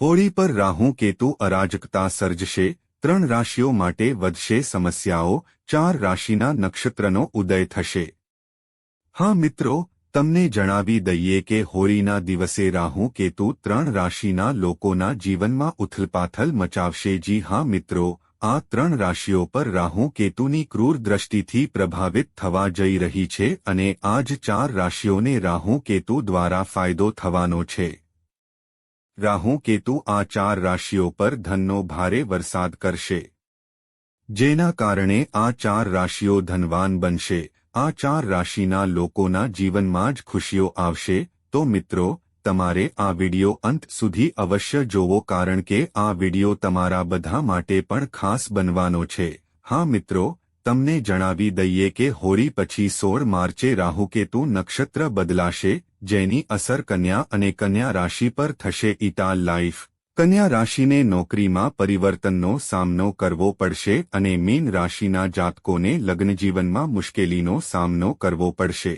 હોળી પર રાહુ કેતુ અરાજકતા સર્જશે, ત્રણ રાશિઓ માટે વધશે સમસ્યાઓ, ચાર રાશિના નક્ષત્રનો ઉદય થશે. હા મિત્રો, તમને જણાવી દઈએ કે હોળીના દિવસે રાહુ કેતુ ત્રણ રાશિના લોકોના જીવનમાં ઉથલપાથલ મચાવશે. જી હા મિત્રો, આ ત્રણ રાશિઓ પર રાહુ કેતુની ક્રૂર દ્રષ્ટિથી પ્રભાવિત થવા જઈ રહી છે અને આ જ ચાર રાશિઓને રાહુ કેતુ દ્વારા ફાયદો થવાનો છે. રાહુ કેતુ આ ચાર રાશિઓ પર ધનનો ભારે વરસાદ કરશે. જેના કારણે આ ચાર રાશિઓ ધનવાન બનશે. આ ચાર રાશિના લોકોના જીવનમાં જ ખુશીઓ આવશે. તો મિત્રો, તમારે આ વિડિયો અંત સુધી અવશ્ય જોવો કારણ કે આ વિડિયો તમારા બધા માટે પણ ખાસ બનવાનો છે. હા મિત્રો, તમને જણાવી દઈએ કે હોળી પછી સોળ માર્ચે રાહુકેતુ નક્ષત્ર બદલાશે. જેની અસર કન્યા અને કન્યા રાશિ પર થશે ઇટાલ લાઈફ. કન્યા રાશિને નોકરીમાં પરિવર્તનનો સામનો કરવો પડશે અને મીન રાશિના જાતકોને લગ્નજીવનમાં મુશ્કેલીનો સામનો કરવો પડશે.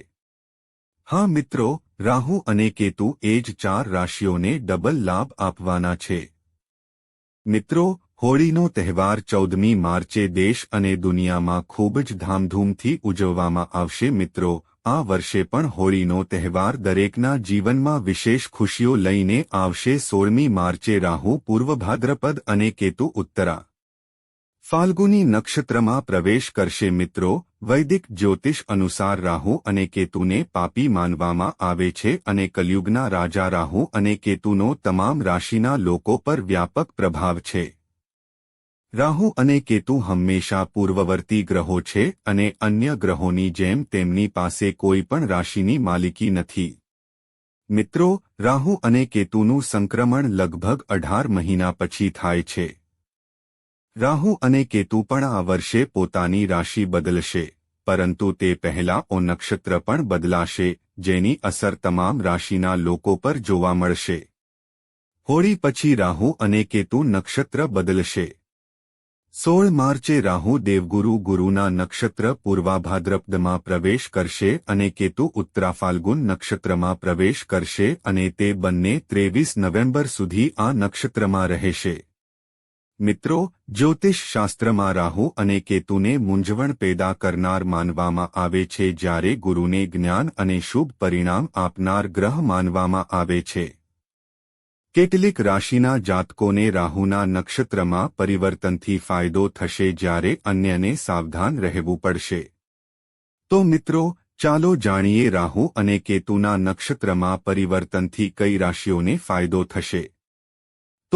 હા મિત્રો, રાહુ અને કેતુ એ જ ચાર રાશિઓને ડબલ લાભ આપવાના છે. મિત્રો, હોળીનો તહેવાર ચૌદમી માર્ચે દેશ અને દુનિયામાં ખૂબ જ ધામધૂમથી ઉજવવામાં આવશે મિત્રો. આ વર્ષે પણ હોળીનો તહેવાર દરેકના જીવનમાં વિશેષ ખુશીઓ લઈને આવશે. સોળમી માર્ચે રાહુ, પૂર્વ ભાદ્રપદ અને કેતુ ઉત્તરા. ફાલ્ગુની નક્ષત્રમાં પ્રવેશ કરશે મિત્રો. વૈદિક જ્યોતિષ અનુસાર રાહુ અને કેતુને પાપી માનવામાં આવે છે અને કલયુગના રાજા રાહુ અને કેતુનો તમામ રાશિના લોકો પર વ્યાપક પ્રભાવ છે. રાહુ અને કેતુ હંમેશા પૂર્વવર્તી ગ્રહો છે અને અન્ય ગ્રહોની જેમ તેમની પાસે કોઈ પણ રાશિની માલિકી નથી. મિત્રો, રાહુ અને કેતુનું સંક્રમણ લગભગ અઢાર મહિના પછી થાય છે. રાહુ અને કેતુ પણ આ વર્ષે પોતાની રાશિ બદલશે, પરંતુ તે પહેલા ઓ નક્ષત્ર પણ બદલાશે, જેની અસર તમામ રાશિના લોકો પર જોવા મળશે. હોળી પછી રાહુ અને કેતુ નક્ષત્ર બદલશે. સોળ માર્ચે રાહુ દેવગુરુ ગુરુના નક્ષત્ર પૂર્વાભાદ્રપદમાં પ્રવેશ કરશે અને કેતુ ઉત્તરાફાલ્ગુન નક્ષત્રમાં પ્રવેશ કરશે અને તે બંને ત્રેવીસ નવેમ્બર સુધી આ નક્ષત્રમાં રહેશે. મિત્રો જ્યોતિષશાસ્ત્રમાં રાહુ અને કેતુને મૂંઝવણ પેદા કરનાર માનવામાં આવે છે જ્યારે ગુરુને જ્ઞાન અને શુભ પરિણામ આપનાર ગ્રહ માનવામાં આવે છે. કેટલીક રાશિના જાતકોને રાહુના નક્ષત્રમાં પરિવર્તનથી ફાયદો થશે જ્યારે અન્યને સાવધાન રહેવું પડશે. તો મિત્રો, ચાલો જાણીએ રાહુ અને કેતુના નક્ષત્રમાં પરિવર્તનથી કઈ રાશિઓને ફાયદો થશે.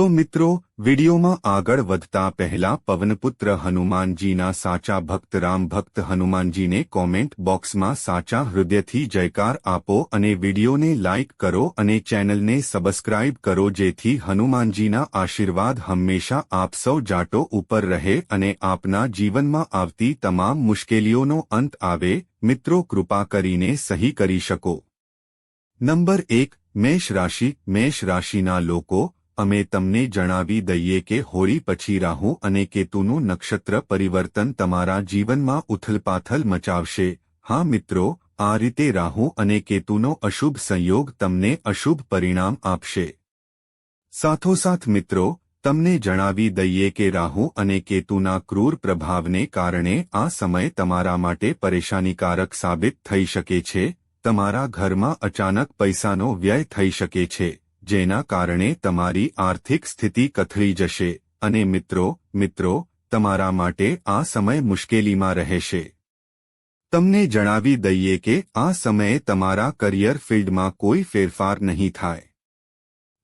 તો મિત્રો, વિડીયોમાં આગળ વધતા પહેલા પવનપુત્ર હનુમાનજીના સાચા ભક્ત રામ ભક્ત હનુમાનજીને કોમેન્ટ બોક્સમાં સાચા હૃદયથી જયકાર આપો અને વિડીયોને લાઇક કરો અને ચેનલને સબસ્ક્રાઇબ કરો જેથી હનુમાનજીના આશીર્વાદ હંમેશા આપ સૌ જાટો ઉપર રહે અને આપના જીવનમાં આવતી તમામ મુશ્કેલીઓનો અંત આવે. મિત્રો, કૃપા કરીને સહી કરી શકો. નંબર એક મેષ રાશિ મેષ રાશિના લોકો અમે તમને જણાવી દઈએ કે હોળી પછી રાહુ અને કેતુનું નક્ષત્ર પરિવર્તન તમારા જીવનમાં ઉથલપાથલ મચાવશે. હા મિત્રો, આ રીતે રાહુ અને કેતુનો અશુભ સંયોગ તમને અશુભ પરિણામ આપશે. સાથોસાથ મિત્રો, તમને જણાવી દઈએ કે રાહુ અને કેતુના ક્રૂર પ્રભાવને કારણે આ સમય તમારા માટે પરેશાનીકારક સાબિત થઈ શકે છે. તમારા ઘરમાં અચાનક પૈસાનો વ્યય થઈ શકે છે. જેના કારણે તમારી આર્થિક સ્થિતિ કથળી જશે અને મિત્રો મિત્રો, તમારા માટે આ સમય મુશ્કેલીમાં રહેશે. તમને જણાવી દઈએ કે આ સમયે તમારા કરિયર ફિલ્ડમાં કોઈ ફેરફાર નહીં થાય.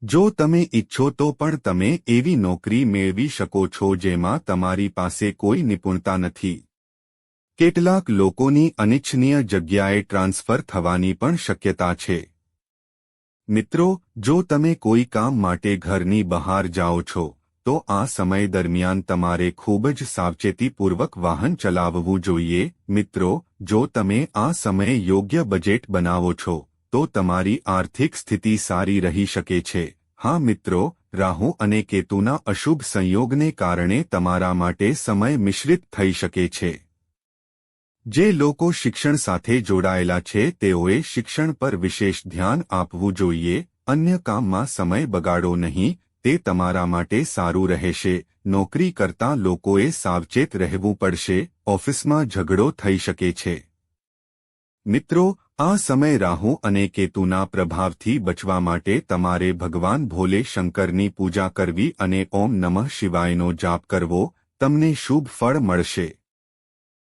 જો તમે ઈચ્છો તો પણ તમે એવી નોકરી મેળવી શકો છો જેમાં તમારી પાસે કોઈ નિપુણતા નથી. કેટલાક લોકોની અનિચ્છનીય જગ્યાએ ટ્રાન્સફર થવાની પણ શક્યતા છે. મિત્રો, જો તમે કોઈ કામ માટે ઘરની બહાર જાઓ છો, તો આ સમય દરમિયાન તમારે ખૂબ જ સાવચેતીપૂર્વક વાહન ચલાવવું જોઈએ. મિત્રો, જો તમે આ સમયે યોગ્ય બજેટ બનાવો છો, તો તમારી આર્થિક સ્થિતિ સારી રહી શકે છે. હા, મિત્રો, રાહુ અને કેતુના અશુભ સંયોગને કારણે તમારા માટે સમય મિશ્રિત થઈ શકે છે. જે લોકો શિક્ષણ સાથે જોડાયેલા છે, તેઓએ શિક્ષણ પર વિશેષ ધ્યાન આપવું જોઈએ, અન્ય કામમાં સમય બગાડો નહીં, તે તમારા માટે સારું રહેશે. નોકરી કરતા લોકોએ સાવચેત રહેવું પડશે, ઓફિસમાં ઝઘડો થઈ શકે છે. મિત્રો, આ સમય રાહુ અને કેતુના પ્રભાવથી બચવા માટે તમારે ભગવાન ભોલે શંકરની પૂજા કરવી અને ઓમ નમઃ શિવાયનો જાપ કરવો, તમને શુભ ફળ મળશે.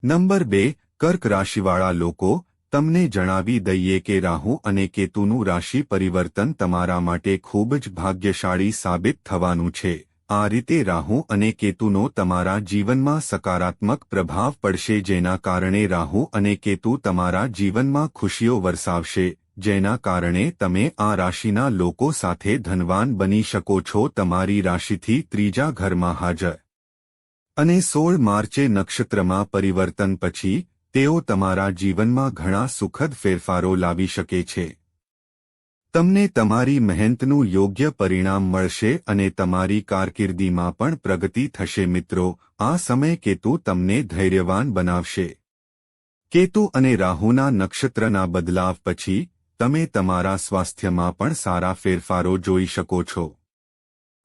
નંબર બે કર્ક રાશિવાળા લોકો, તમને જણાવી દઈએ કે રાહુ અને કેતુનું રાશિ પરિવર્તન તમારા માટે ખૂબ જ ભાગ્યશાળી સાબિત થવાનું છે. આ રીતે રાહુ અને કેતુનો તમારા જીવનમાં સકારાત્મક પ્રભાવ પડશે જેના કારણે રાહુ અને કેતુ તમારા જીવનમાં ખુશીઓ વરસાવશે, જેના કારણે તમે આ રાશિના લોકો સાથે ધનવાન બની શકો છો તમારી રાશિથી ત્રીજા ઘરમાં હાજર. અને સોળ માર્ચે નક્ષત્રમાં પરિવર્તન પછી તેઓ તમારા જીવનમાં ઘણા સુખદ ફેરફારો લાવી શકે છે. તમને તમારી મહેનતનું યોગ્ય પરિણામ મળશે અને તમારી કારકિર્દીમાં પણ પ્રગતિ થશે મિત્રો, આ સમય કેતુ તમને ધૈર્યવાન બનાવશે. કેતુ અને રાહુના નક્ષત્રના બદલાવ પછી, તમે તમારા સ્વાસ્થ્યમાં પણ સારા ફેરફારો જોઈ શકો છો.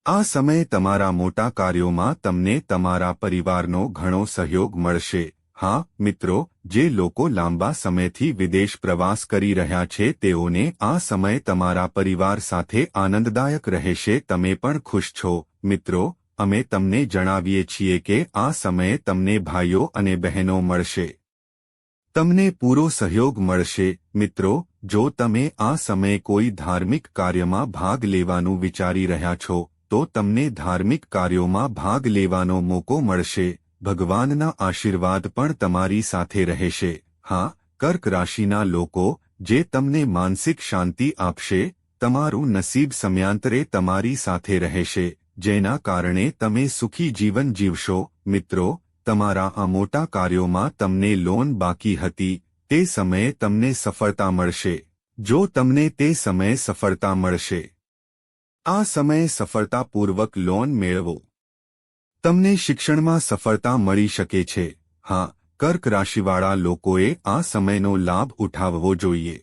આ સમયે તમારા મોટા કાર્યોમાં તમને તમારા પરિવારનો ઘણો સહયોગ મળશે. હા, મિત્રો, જે લોકો લાંબા સમયથી વિદેશ પ્રવાસ કરી રહ્યા છે, તેઓને આ સમય તમારા પરિવાર સાથે આનંદદાયક રહેશે, તમે પણ ખુશ છો. મિત્રો, અમે તમને જણાવીએ છીએ કે આ સમયે તમને ભાઈઓ અને બહેનો મળશે. તમને પૂરો સહયોગ મળશે. મિત્રો, જો તમે આ સમયે કોઈ ધાર્મિક કાર્યમાં ભાગ લેવાનું વિચારી રહ્યા છો, તો તમને ધાર્મિક કાર્યોમાં ભાગ લેવાનો મોકો મળશે. ભગવાનના આશીર્વાદ પણ તમારી સાથે રહેશે. હા, કર્ક રાશિના લોકો, જે તમને માનસિક શાંતિ આપશે, તમારું નસીબ સમયાંતરે તમારી સાથે રહેશે, જેના કારણે તમે સુખી જીવન જીવશો. મિત્રો, તમારા આ મોટા કાર્યોમાં તમને લોન બાકી હતી, તે સમયે તમને સફળતા મળશે. જો તમને તે સમયે સફળતા મળશે, આ સમયે સફળતાપૂર્વક લોન મેળવો. તમને શિક્ષણમાં સફળતા મળી શકે છે. હા, કર્ક રાશિવાળા લોકોએ આ સમયનો લાભ ઉઠાવવો જોઈએ.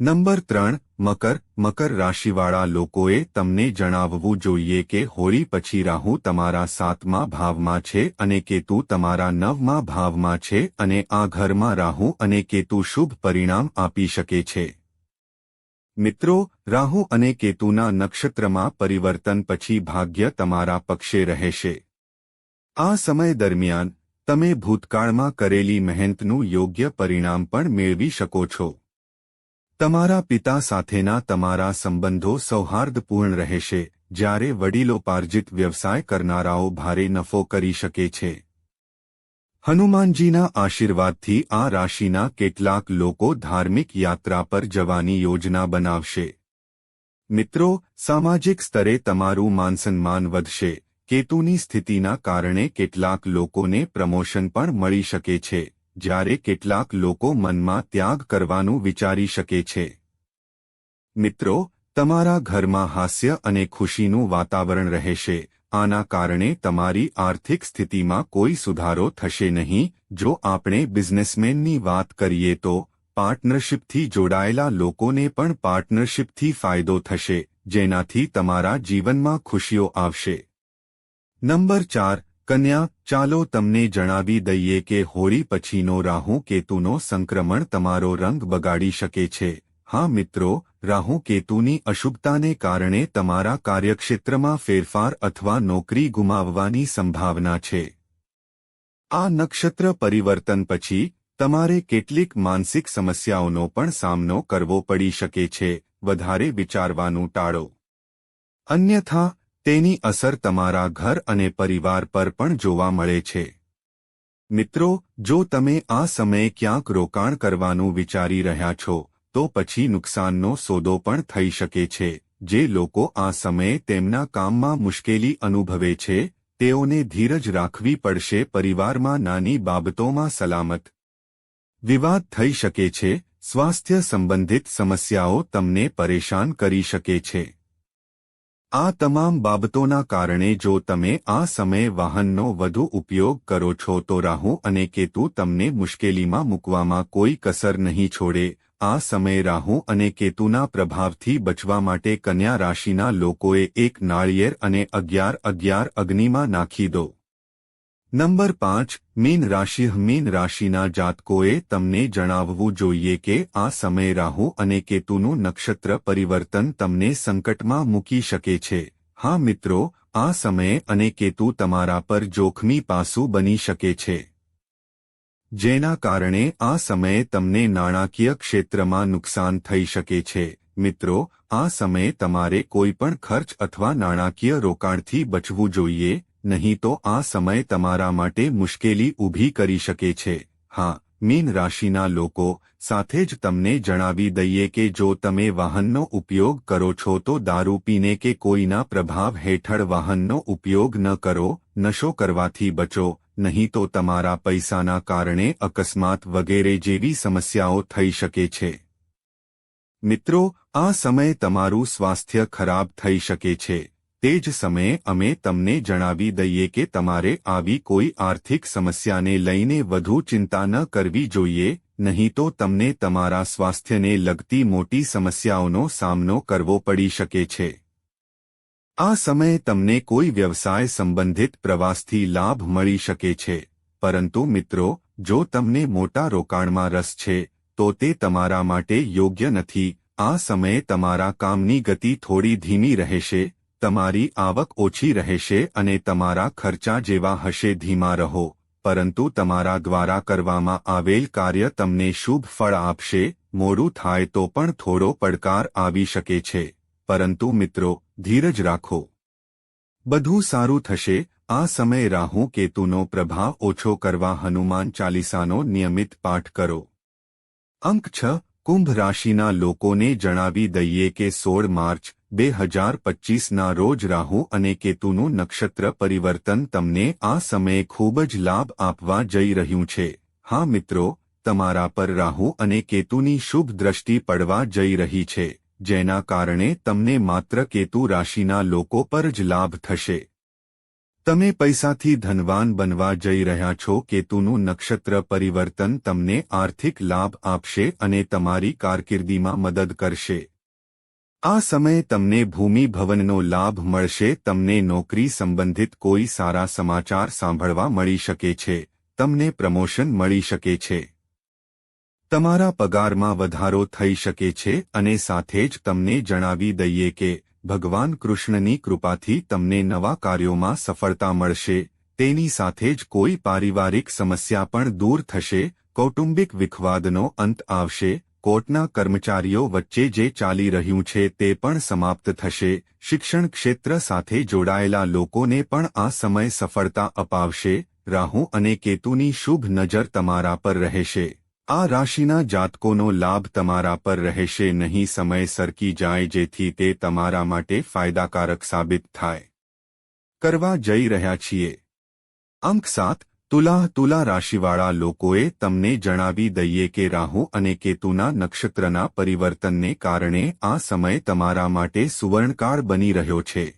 નંબર ત્રણ, મકર મકર રાશિવાળા લોકોએ તમને જણાવવું જોઈએ કે હોળી પછી રાહુ તમારા સાતમા ભાવમાં છે અને કેતુ તમારા નવમા ભાવમાં છે અને આ ઘરમાં રાહુ અને કેતુ શુભ પરિણામ આપી શકે છે. મિત્રો, રાહુ અને કેતુના નક્ષત્રમાં પરિવર્તન પછી ભાગ્ય તમારા પક્ષે રહેશે. આ સમય દરમિયાન, તમે ભૂતકાળમાં કરેલી મહેનતનું યોગ્ય પરિણામ પણ મેળવી શકો છો. તમારા પિતા સાથેના તમારા સંબંધો સૌહાર્દપૂર્ણ રહેશે, જ્યારે વડીલોપાર્જિત વ્યવસાય કરનારાઓ ભારે નફો કરી શકે છે. હનુમાનજીના આશીર્વાદથી આ રાશિના કેટલાક લોકો ધાર્મિક યાત્રા પર જવાની યોજના બનાવશે. મિત્રો, સામાજિક સ્તરે તમારું માનસન્માન વધશે. કેતુની સ્થિતિના કારણે કેટલાક લોકોને પ્રમોશન પણ મળી શકે છે, જ્યારે કેટલાક લોકો મનમાં ત્યાગ કરવાનું વિચારી શકે છે. મિત્રો, તમારા ઘરમાં હાસ્ય અને ખુશીનું વાતાવરણ રહેશે. આના કારણે તમારી આર્થિક સ્થિતિમાં કોઈ સુધારો થશે નહીં. જો આપણે બિઝનેસમેનની વાત કરીએ તો પાર્ટનરશિપથી જોડાયેલા લોકોને પણ પાર્ટનરશિપથી ફાયદો થશે, જેનાથી તમારા જીવનમાં ખુશીઓ આવશે. નંબર ચાર, કન્યા, ચાલો તમને જણાવી દઈએ કે હોળી પછીનો રાહુ કેતુનો સંક્રમણ તમારો રંગ બગાડી શકે છે. હા મિત્રો, રાહુ કેતુની અશુભતાને કારણે તમારા કાર્યક્ષેત્રમાં ફેરફાર અથવા નોકરી ગુમાવવાની સંભાવના છે. આ નક્ષત્ર પરિવર્તન પછી, તમારે કેટલીક માનસિક સમસ્યાઓનો પણ સામનો કરવો પડી શકે છે, વધારે વિચારવાનું ટાળો. અન્યથા, તેની અસર તમારા ઘર અને પરિવાર પર પણ જોવા મળે છે. મિત્રો, જો તમે આ સમયે ક્યાંક રોકાણ કરવાનું વિચારી રહ્યા છો તો પછી નુકસાનનો સોદો પણ થઈ શકે છે. જે લોકો આ સમયે તેમના કામમાં મુશ્કેલી અનુભવે છે, તેઓને ધીરજ રાખવી પડશે પરિવારમાં નાની બાબતોમાં સલામત. વિવાદ થઈ શકે છે, સ્વાસ્થ્ય સંબંધિત સમસ્યાઓ તમને પરેશાન કરી શકે છે. આ તમામ બાબતોના કારણે જો તમે આ સમયે વાહનનો વધુ ઉપયોગ કરો છો તો રાહુ અને કેતુ તમને મુશ્કેલીમાં મૂકવામાં કોઈ કસર નહીં છોડે આ સમયે રાહુ અને કેતુના પ્રભાવથી બચવા માટે કન્યા રાશિના લોકોએ એક નાળિયેર અને અગિયાર અગિયાર અગ્નિમાં નાખી દો. નંબર પાંચ, મીન રાશિ, મીન રાશિના જાતકોએ તમને જણાવવું જોઈએ કે આ સમયે રાહુ અને કેતુનું નક્ષત્ર પરિવર્તન તમને સંકટમાં મૂકી શકે છે. હા મિત્રો, આ સમયે અને કેતુ તમારા પર જોખમી પાસું બની શકે છે. જેના કારણે આ સમયે તમને નાણાકીય ક્ષેત્રમાં નુકસાન થઈ શકે છે. મિત્રો, આ સમયે તમારે કોઈપણ ખર્ચ અથવા નાણાકીય રોકાણથી બચવું જોઈએ, નહીં તો આ સમય તમારા માટે મુશ્કેલી ઊભી કરી શકે છે. હા, મીન રાશિના લોકો, સાથે જ તમને જણાવી દઈએ કે જો તમે વાહનનો ઉપયોગ કરો છો તો દારૂ પીને કે કોઈના પ્રભાવ હેઠળ વાહનનો ઉપયોગ ન કરો, નશો કરવાથી બચો નહીં તો તમારા પૈસાના કારણે અકસ્માત વગેરે જેવી સમસ્યાઓ થઈ શકે છે. મિત્રો, આ સમય તમારું સ્વાસ્થ્ય ખરાબ થઈ શકે છે. તે જ સમયે અમે તમને જણાવી દઈએ કે તમારે આવી કોઈ આર્થિક સમસ્યાને લઈને વધુ ચિંતા ન કરવી જોઈએ, નહીં તો તમને તમારા સ્વાસ્થ્યને લગતી મોટી સમસ્યાઓનો સામનો કરવો પડી શકે છે. આ સમયે તમને કોઈ વ્યવસાય સંબંધિત પ્રવાસથી લાભ મળી શકે છે. પરંતુ મિત્રો, જો તમને મોટા રોકાણમાં રસ છે, તો તે તમારા માટે યોગ્ય નથી. આ સમયે તમારા કામની ગતિ થોડી ધીમી રહેશે, તમારી આવક ઓછી રહેશે અને તમારા ખર્ચા જેવા હશે ધીમા રહો. પરંતુ તમારા દ્વારા કરવામાં આવેલ કાર્ય તમને શુભ ફળ આપશે, મોડું થાય તો પણ થોડો પડકાર આવી શકે છે. પરંતુ મિત્રો ધીરજ રાખો. બધું સારું થશે. આ સમય રાહુ કેતુનો પ્રભાવ ઓછો કરવા હનુમાન ચાલીસાનો નિયમિત પાઠ કરો. અંક છ, કુંભ રાશિના લોકોને જણાવી દઈએ કે સોળ માર્ચ બે હજાર પચીસના રોજ રાહુ અને કેતુનું નક્ષત્ર પરિવર્તન તમને આ સમયે ખૂબ જ લાભ આપવા જઈ રહ્યું છે. હા મિત્રો, તમારા પર રાહુ અને કેતુની શુભ દ્રષ્ટિ પડવા જઈ રહી છે. જેના કારણે તમને માત્ર કેતુ રાશિના લોકો પર જ લાભ થશે. તમે પૈસાથી ધનવાન બનવા જઈ રહ્યા છો, કેતુનું નક્ષત્ર પરિવર્તન તમને આર્થિક લાભ આપશે અને તમારી કારકિર્દીમાં મદદ કરશે. આ સમયે તમને ભૂમિ ભવનનો લાભ મળશે, તમને નોકરી સંબંધિત કોઈ સારા સમાચાર સાંભળવા મળી શકે છે, તમને પ્રમોશન મળી શકે છે. તમારા પગારમાં વધારો થઈ શકે છે અને સાથે જ તમને જણાવી દઈએ કે ભગવાન કૃષ્ણની કૃપાથી તમને નવા કાર્યોમાં સફળતા મળશે. તેની સાથે જ કોઈ પારિવારિક સમસ્યા પણ દૂર થશે. કૌટુંબિક વિખવાદનો અંત આવશે. કોર્ટના કર્મચારીઓ વચ્ચે જે ચાલી રહ્યું છે તે પણ સમાપ્ત થશે. શિક્ષણ ક્ષેત્ર સાથે જોડાયેલા લોકોને પણ આ સમય સફળતા અપાવશે. રાહુ અને કેતુની શુભ નજર તમારા પર રહેશે. આ રાશિના જાતકોનો લાભ તમારા પર રહેશે નહીં, સમય સરકી જાય જેથી તે તમારા માટે ફાયદાકારક સાબિત થાય. કરવા જઈ રહ્યા છીએ. અંક સાત, તુલા તુલા રાશિવાળા લોકોએ તમને જણાવી દઈએ કે રાહુ અને કેતુના નક્ષત્રના પરિવર્તનને કારણે આ સમય તમારા માટે સુવર્ણકાળ બની રહ્યો છે.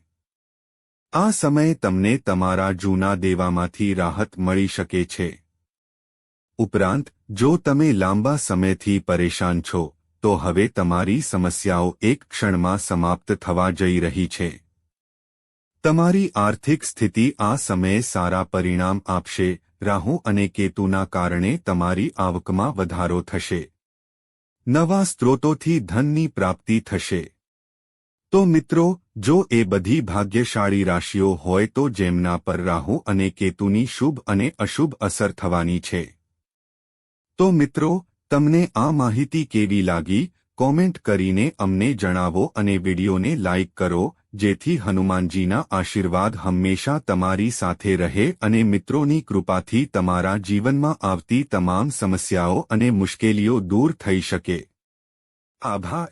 આ સમય તમને તમારા જૂના દેવામાંથી રાહત મળી શકે છે. ઉપરાંત જો તમે લાંબા સમયથી પરેશાન છો, તો હવે તમારી સમસ્યાઓ એક ક્ષણમાં સમાપ્ત થવા જઈ રહી છે. તમારી આર્થિક સ્થિતિ આ સમયે સારા પરિણામ આપશે, રાહુ અને કેતુના કારણે તમારી આવકમાં વધારો થશે. નવા સ્ત્રોતોથી ધનની પ્રાપ્તિ થશે. તો મિત્રો, જો એ બધી ભાગ્યશાળી રાશિઓ હોય તો જેમના પર રાહુ અને કેતુની શુભ અને અશુભ અસર થવાની છે. તો મિત્રો, તમને આ માહિતી કેવી લાગી? કોમેન્ટ કરીને અમને જણાવો અને વિડીયોને લાઇક કરો, જેથી હનુમાનજીના આશીર્વાદ હંમેશા તમારી સાથે રહે અને મિત્રોની કૃપાથી તમારા જીવનમાં આવતી તમામ સમસ્યાઓ અને મુશ્કેલીઓ દૂર થઈ શકે. આભાર.